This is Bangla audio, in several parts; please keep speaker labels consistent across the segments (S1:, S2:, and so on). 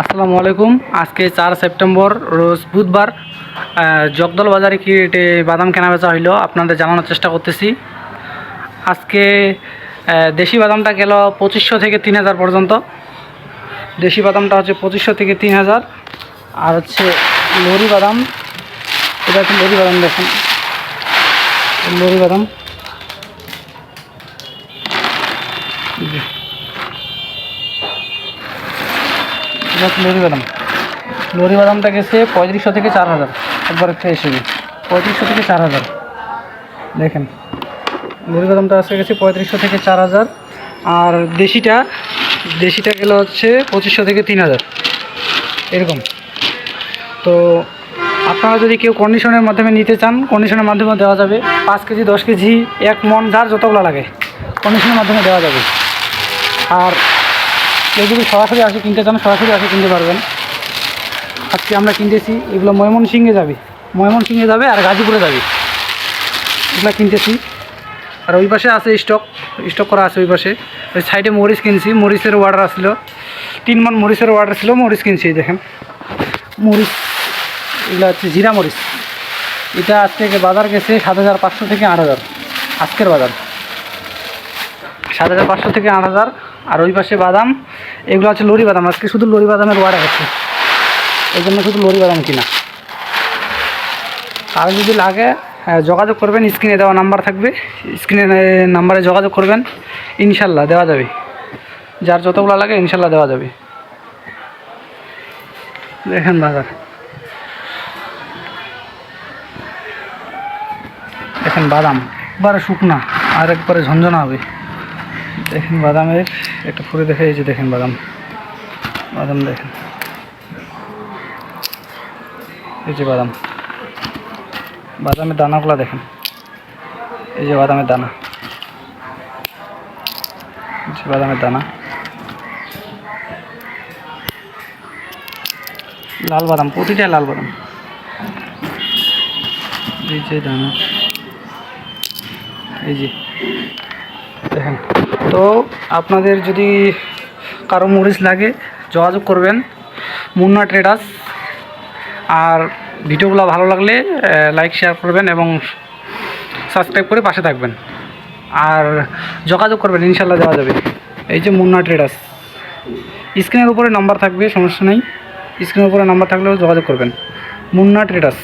S1: আসসালামু আলাইকুম। আজকে চার সেপ্টেম্বর, রোজ বুধবার জগদল বাজারে কি রেটে বাদাম কেনা বেচা হইল আপনাদের জানানোর চেষ্টা করতেছি। আজকে দেশি বাদামটা গেল পঁচিশশো থেকে তিন হাজার পর্যন্ত। দেশি বাদামটা হচ্ছে পঁচিশশো থেকে তিন হাজার। আর হচ্ছে লরি বাদাম, এটা হচ্ছে লরি বাদাম দেখুন। লরি বাদাম জি। এটা হচ্ছে লরি বাদাম। লরি বাদামটা গেছে পঁয়ত্রিশশো থেকে চার হাজার। একবার একটা হিসেবে পঁয়ত্রিশশো থেকে চার হাজার। দেখেন, লরি বাদামটা আজকে গেছে পঁয়ত্রিশশো থেকে চার হাজার। আর দেশিটা দেশিটা গেল হচ্ছে পঁচিশশো থেকে তিন হাজার। এরকম। তো আপনারা যদি কেউ কন্ডিশনের মাধ্যমে নিতে চান কন্ডিশনের মাধ্যমে দেওয়া যাবে। পাঁচ কেজি, দশ কেজি, এক মন, যার যতগুলো লাগে কন্ডিশনের মাধ্যমে দেওয়া যাবে। আর কেউ সরাসরি আসে কিনতে চান, সরাসরি আসে কিনতে পারবেন। আজকে আমরা কিনতেছি, এগুলো ময়মনসিংহে যাবে। ময়মনসিংহে যাবে আর গাজীপুরে যাবে। এগুলো কিনতেছি। আর ওই পাশে আছে স্টক স্টক করা আছে ওই পাশে। ওই সাইডে মরিচ কিনছি, মরিচের অর্ডার আসলো তিন মন মরিচের অর্ডার ছিল, মরিচ কিনছি দেখেন। মরিচ, এগুলো হচ্ছে জিরা মরিচ। এটা আজ থেকে বাজার গেছে সাত হাজার পাঁচশো থেকে আট হাজার। আজকের বাজার। সাত হাজার পাঁচশো থেকে আট হাজার। আর ওই পাশে বাদাম এগুলো হচ্ছে লরি বাদাম, আজকে শুধু লরি বাদামের ওয়ার্ড আছে এই জন্য শুধু লরি বাদাম কিনা। আর যদি লাগে যোগাযোগ করবেন, স্ক্রিনে দেওয়া নাম্বার থাকবে। স্ক্রিনে নাম্বারে যোগাযোগ করবেন, ইনশাল্লাহ দেওয়া যাবে। যার যতগুলো লাগে, ইনশাল্লাহ দেওয়া যাবে। দেখেন বাজার। দেখেন বাদাম। একবারে শুকনা, আর একবারে ঝঞ্ঝনা হবে। দেখেন বাদামের, একটা ফুরে দেখে এই যে দেখেন বাদাম। বাদাম দেখেন। এই যে বাদাম। বাদামের দানাগুলো দেখেন। এই যে বাদামের দানা। বাদামের দানা। লাল বাদাম, প্রতিটা লাল বাদাম। এই যে দানা। এই যে। দেখেন, তো আপনাদের যদি কারও মরিচ লাগে, যোগাযোগ করবেন মুন্না ট্রেডার্স আর ভিডিওগুলো ভালো লাগলে লাইক শেয়ার করবেন এবং সাবস্ক্রাইব করে পাশে থাকবেন। আর যোগাযোগ করবেন ইনশাল্লাহ দেওয়া যাবে। এই যে মুন্না ট্রেডার্স স্ক্রিনের উপরে নাম্বার থাকবে, সমস্যা নেই। স্ক্রিনের উপরে নাম্বার থাকলেও যোগাযোগ করবেন। মুন্না ট্রেডার্স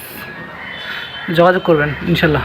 S1: যোগাযোগ করবেন ইনশাল্লাহ